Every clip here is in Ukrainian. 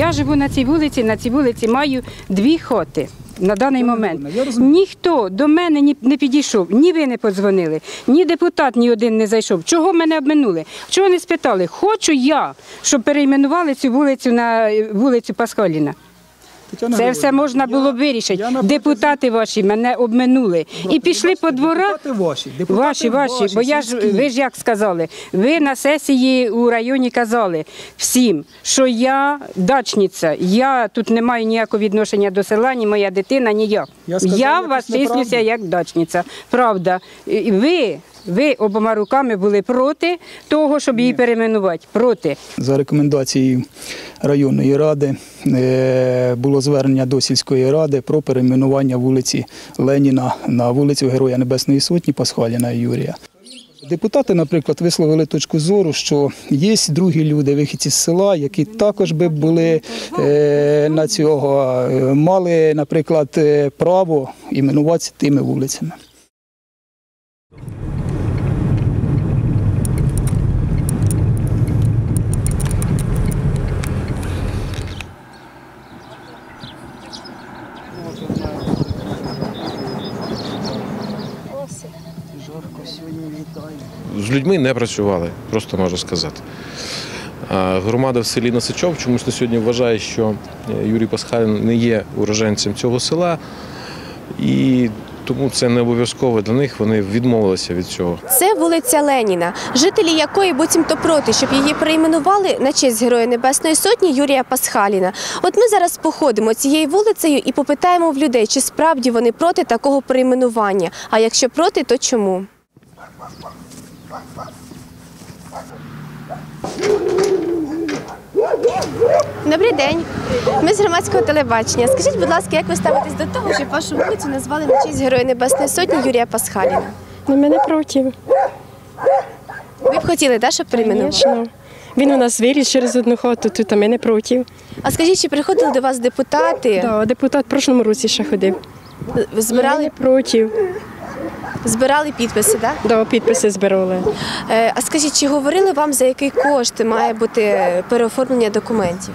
Я живу на цій вулиці, на цій вулиці маю дві хоти. На даний момент ніхто до мене ні- не підійшов, ні ви не подзвонили, ні депутат ні один не зайшов. Чого мене обминули? Чого не спитали? Хочу я, щоб перейменували цю вулицю на вулицю Пасхаліна. Це все можна було вирішити. Депутати ваші мене обминули і пішли по дворах. Ваші, Ваші, ваші, бо я ж ви ж як сказали, ви на сесії у районі казали всім, що я дачниця, я тут не маю ніякого відношення до села, ні моя дитина, ні я. Я сказав Я вас числюся як дачниця. Правда. Ви, ви обома руками були проти того, щоб її перейменувати. Проти. За рекомендацією районної ради е, було звернення до сільської ради про перейменування вулиці Леніна на вулицю Героя Небесної Сотні Пасхаліна Юрія. Депутати, наприклад, висловили точку зору, що є другі люди, вихідці з села, які також би були е, на цього, е, мали, наприклад, право іменуватися тими вулицями. З людьми не працювали, просто можу сказати. Громада в селі Насичов чомусь на сьогодні вважає, що е, Юрій Пасхалін не є уроженцем цього села, і тому це не обов'язково для них. Вони відмовилися від цього. Це вулиця Леніна, жителі якої буцімто проти, щоб її перейменували на честь Героя Небесної Сотні Юрія Пасхаліна. От ми зараз походимо цією вулицею і попитаємо в людей, чи справді вони проти такого перейменування. А якщо проти, то чому? Добрий день. Ми з громадського телебачення. Скажіть, будь ласка, як ви ставитесь до того, щоб вашу вулицю назвали на честь Героя Небесної Сотні Юрія Пасхаліна? Ну, ми не проти, Ви б хотіли, да, щоб перейменували? звісно. Він у нас виріс через одну хату, тут а ми не проти. А скажіть, чи приходили до вас депутати? Да, депутат в прошлому році ще ходив. Ми Збирали, не проти. Збирали підписи, так? Да, підписи збирали. Е, а скажіть, чи говорили вам, за який кошт має бути переоформлення документів?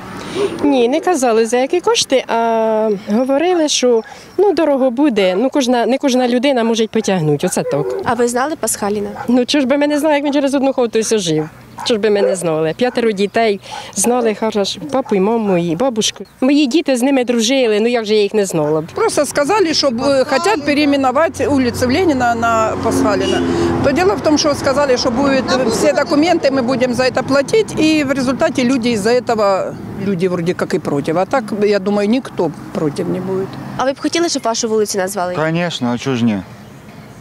Ні, не казали за які кошти, а говорили, що ну дорого буде. Ну кожна не кожна людина може потягнути. Оце так. А ви знали Пасхаліна? Ну чого ж би ми не знали, як він через одну хату жив. Чого ж би ми не знали? П'ятеро дітей знали хорошо, папу і маму, і бабушку. Мої діти з ними дружили, ну як же я їх не знала б. Просто сказали, что э, хотят переименовать улицу Ленина на Пасхалина. То дело в том, что сказали, что будет э, все документы, мы будем за это платить, и в результате люди из-за этого, люди вроде как и против. А так, я думаю, никто против не будет. А ви б хотіли, щоб вашу вулицю назвали? Звісно, а чого ж ні?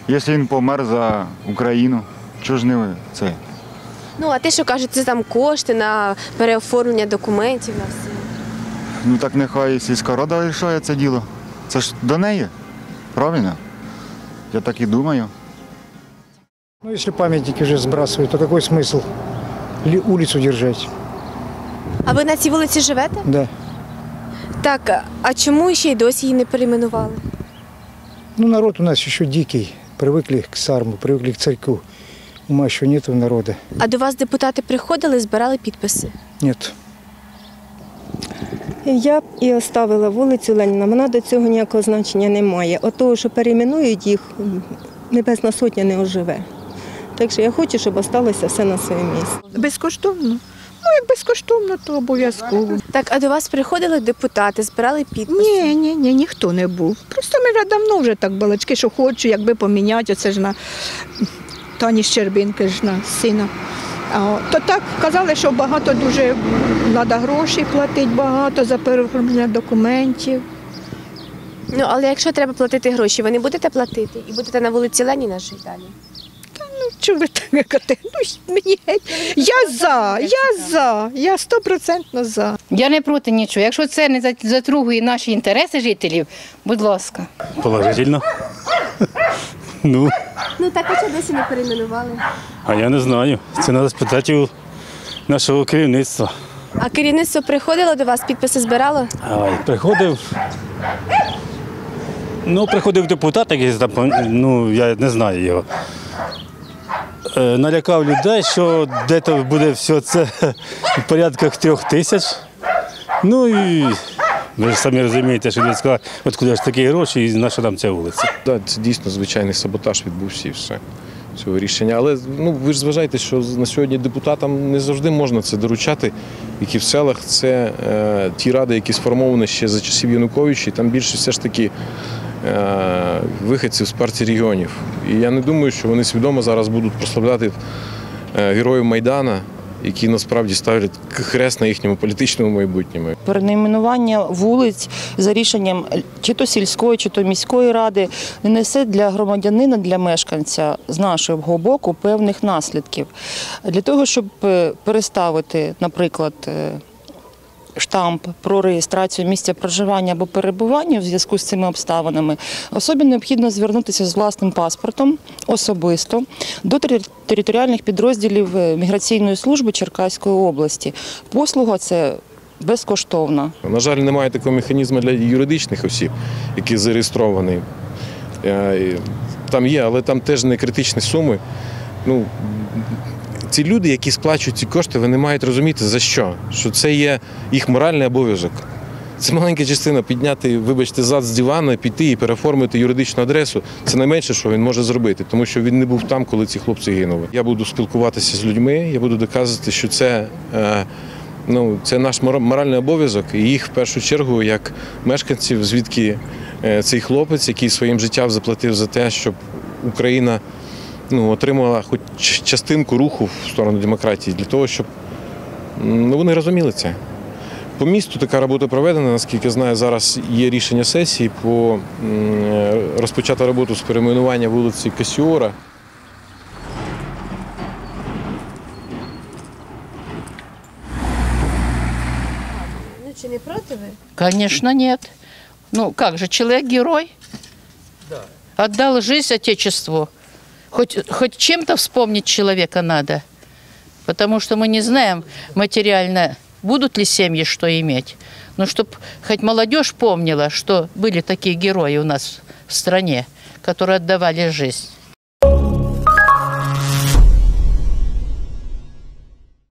Якщо він помер за Україну, чого ж не це? Ну, а те, що кажуть, це там кошти на переоформлення документів на все. Ну так нехай сільська рада рішає це діло. Це ж до неї. Правильно? Я так і думаю. Ну, если памятники уже сбрасывают, то какой смысл ли- улицу держать? А ви на цій вулиці живете? Да. Так, а чому ще й досі її не перейменували? Ну, народ у нас еще дикий. Привыкли к сарму, привыкли к царьку. Ума еще нет у народа. А до вас депутати приходили, збирали підписи? Нет. Я б і оставила вулицю Леніна, вона до цього ніякого значення не має. От того, що перейменують їх, Небесна Сотня не оживе. Так що я хочу, щоб осталося все на своє місце. Безкоштовно. Ну, як безкоштовно, то обов'язково. Так, а до вас приходили депутати, збирали підписи? Ні, ні, ні, ніхто не був. Просто ми вже давно вже так балачки, що хочу, якби поміняти, оце ж на Тані Щербинки ж на сина. То так казали, що багато дуже треба грошей платити, багато за переоформлення документів. Ну, але якщо треба платити гроші, ви не будете платити і будете на вулиці Леніна жити далі? Ну, чого ви так кажете? Ну, мені геть. Я за, я за, я стопроцентно за. Я не проти нічого. Якщо це не затругує наші інтереси жителів, будь ласка. Положительно. Ну, Ну так а чого досі не перейменували? а я не знаю. Це треба спитати у нашого керівництва. А керівництво приходило до вас, підписи збирало? Ай, приходив. Ну, приходив депутат, якийсь там, ну, я не знаю його. Е, налякав людей, що десь буде все це в порядках трьох тисяч. Ну і ви ж самі розумієте, що люди сказали, от куди ж такі гроші і на що нам ця вулиця. Це дійсно звичайний саботаж відбувся і все цього рішення. Але ну ви ж зважаєте, що на сьогодні депутатам не завжди можна це доручати, які в селах це е, ті ради, які сформовані ще за часів Януковича, і там більше все ж таки е, виходців з партії регіонів. І я не думаю, що вони свідомо зараз будуть прославляти е, героїв Майдана, які насправді ставлять хрест на їхньому політичному майбутньому. Перейменування вулиць за рішенням чи то сільської, чи то міської ради не несе для громадянина, для мешканця з нашого боку певних наслідків. Для того, щоб е, переставити, наприклад, е, штамп про реєстрацію місця проживання або перебування в зв'язку з цими обставинами, особі необхідно звернутися з власним паспортом особисто до територіальних підрозділів е, міграційної служби Черкаської області. Послуга це безкоштовна. На жаль, немає такого механізму для юридичних осіб, які зареєстровані. Е, Там є, але там теж не критичні суми. Ну, ці люди, які сплачують ці кошти, вони мають розуміти за що. Що це є їх моральний обов'язок. Це маленька частина підняти, вибачте, зад з дивана, піти і переоформити юридичну адресу. Це найменше, що він може зробити, тому що він не був там, коли ці хлопці гинули. Я буду спілкуватися з людьми, я буду доказувати, що це. е, Ну, це наш мора- моральний обов'язок, і їх в першу чергу, як мешканців, звідки е, цей хлопець, який своїм життям заплатив за те, щоб Україна ну, отримала хоч частинку руху в сторону демократії, для того, щоб ну, вони розуміли це. По місту така робота проведена, наскільки знаю, зараз є рішення сесії по розпочати роботу з перейменування вулиці Касіора. Ну чи не проти ви? Конечно, нет. Ну, как же, человек герой? Отдал жизнь Отечеству. Хоть, хоть чем-то вспомнить человека надо. Потому что мы не знаем материально, будут ли семьи что иметь. Но чтобы хоть молодежь помнила, что были такие герои у нас в стране, которые отдавали жизнь.